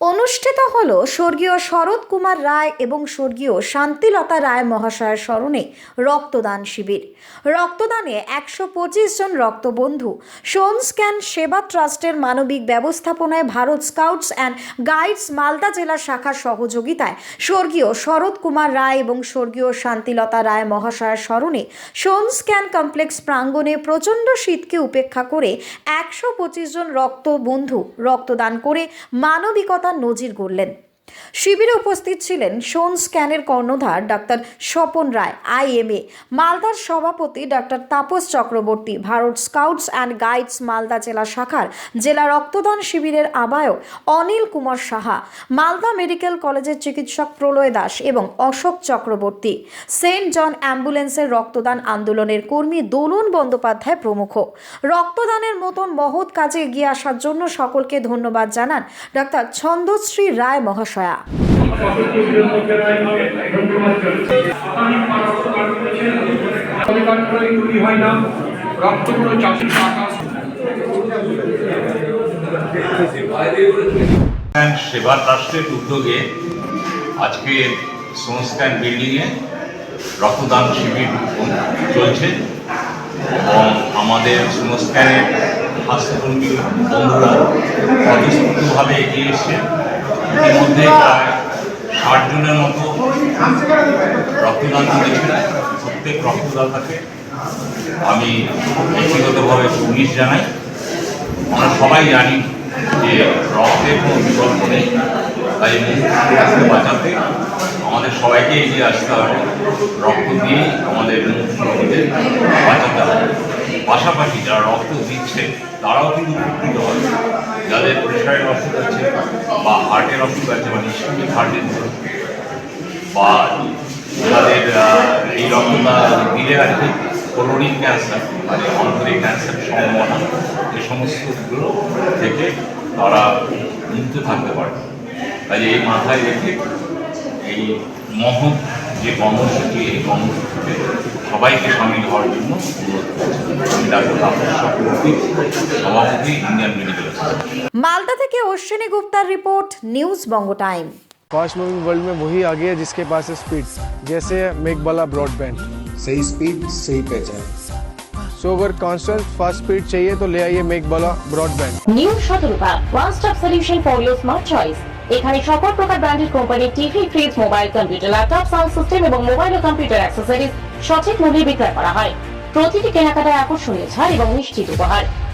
অনুষ্ঠিত হল স্বর্গীয় শরৎ কুমার রায় এবং স্বর্গীয় শান্তিলতা রায় মহাশয়ের স্মরণে রক্তদান শিবির। রক্তদানে একশো পঁচিশ জন রক্তবন্ধু সোন স্ক্যান সেবা ট্রাস্টের মানবিক ব্যবস্থাপনায় Bharat scouts and guides Malda জেলা শাখার সহযোগিতায় স্বর্গীয় শরৎ কুমার রায় এবং স্বর্গীয় শান্তিলতা রায় মহাশয়ের স্মরণে সোন স্ক্যান কমপ্লেক্স প্রাঙ্গণে প্রচণ্ড শীতকে উপেক্ষা করে একশো পঁচিশ জন রক্তবন্ধু রক্তদান করে মানবিকতার নজির গড়লেন। শিবিরে উপস্থিত ছিলেন সোন স্ক্যানের কর্ণধার ডাক্তার স্বপন রায়, আইএমএ, মালদার সভাপতি doctor Tapas Chakraborty, Bharat scouts and guides Malda জেলা শাখার জেলা রক্তদান শিবিরের আহ্বায়ক অনিল কুমার সাহা, মালদা মেডিকেল কলেজের চিকিৎসক প্রলয় দাস এবং অশোক চক্রবর্তী। সেন্ট জন অ্যাম্বুলেন্সের রক্তদান আন্দোলনের কর্মী দোলন বন্দ্যোপাধ্যায় প্রমুখ। রক্তদানের মতন মহৎ কাজে এগিয়ে আসার জন্য সকলকে ধন্যবাদ জানান ডাক্তার ছন্দশ্রী রায় মহাশয়া। তৈরি হয় না রক্তগুলো চাষের আকাশ স্ক্যান সেবা ট্রাস্টের উদ্যোগে আজকে সংস্কান বিল্ডিংয়ে রক্তদান শিবির চলছে এবং আমাদের সংস্কানের স্বাস্থ্যকর্মী বন্ধুরা স্বতঃস্ফূর্তভাবে এগিয়ে এসছে। ইতিমধ্যে প্রায় ষাট জনের মতো রক্তদান করেছেন প্রত্যেক রক্তদাতাকে আমি ব্যক্তিগতভাবে পুলিশ জানাই। আমরা সবাই জানি যে রক্তের কোনো বিকল্প নেই। তাই মুখকে বাঁচাতে আমাদের সবাইকে এগিয়ে আসতে হবে। রক্ত দিয়েই আমাদের মুখকে বাঁচাতে হবে। পাশাপাশি যারা রক্ত দিচ্ছে, তারাও কিন্তু উপকৃত হবে যাদের প্রেশারের অসুখ আছে বা হার্টের অসুখ আছে মানে ইস্কুমিক হার্টের বা যাদের এই রক্তটা দিলে আর কি কোলোনিক ক্যান্সার মানে অন্তরে ক্যান্সার সম্ভাবনা, এই সমস্তগুলো থেকে তারা মুক্ত থাকতে পারে কাজে এই মাথায় রেখে এই মহৎ যে কর্মসূচি এই কর্মসূচিতে সবাইকে সামিল হওয়ার জন্য অনুরোধ করছি আমি ডাক্তার তাপস চক্রবর্তী সভাপতি ইন্ডিয়ান মেডিকেল অ্যাসোসিয়েশন মালদা থেকে Ashwini গুপ্তার report news Banga time fast moving world में वही आगे है जिसके पास है स्पीड जैसे मेक वाला ब्रॉडबैंड सही स्पीड सही पहचान सो अगर कॉन्स्टेंट फास्ट स्पीड चाहिए तो ले आइए मेक वाला broadband new Shatarupa one stop solution for your smart choice এখানে সকল প্রকার ব্র্যান্ডেড কোম্পানির TV, fridge, mobile, computer, laptop, sound system এবং মোবাইল ও কম্পিউটার অ্যাক্সেসরিজ সঠিক মূল্যে বিক্রয় করা হয়। প্রতিটি কেনাকাটায় আকর্ষণীয় ছাড় এবং নিশ্চিত উপহার।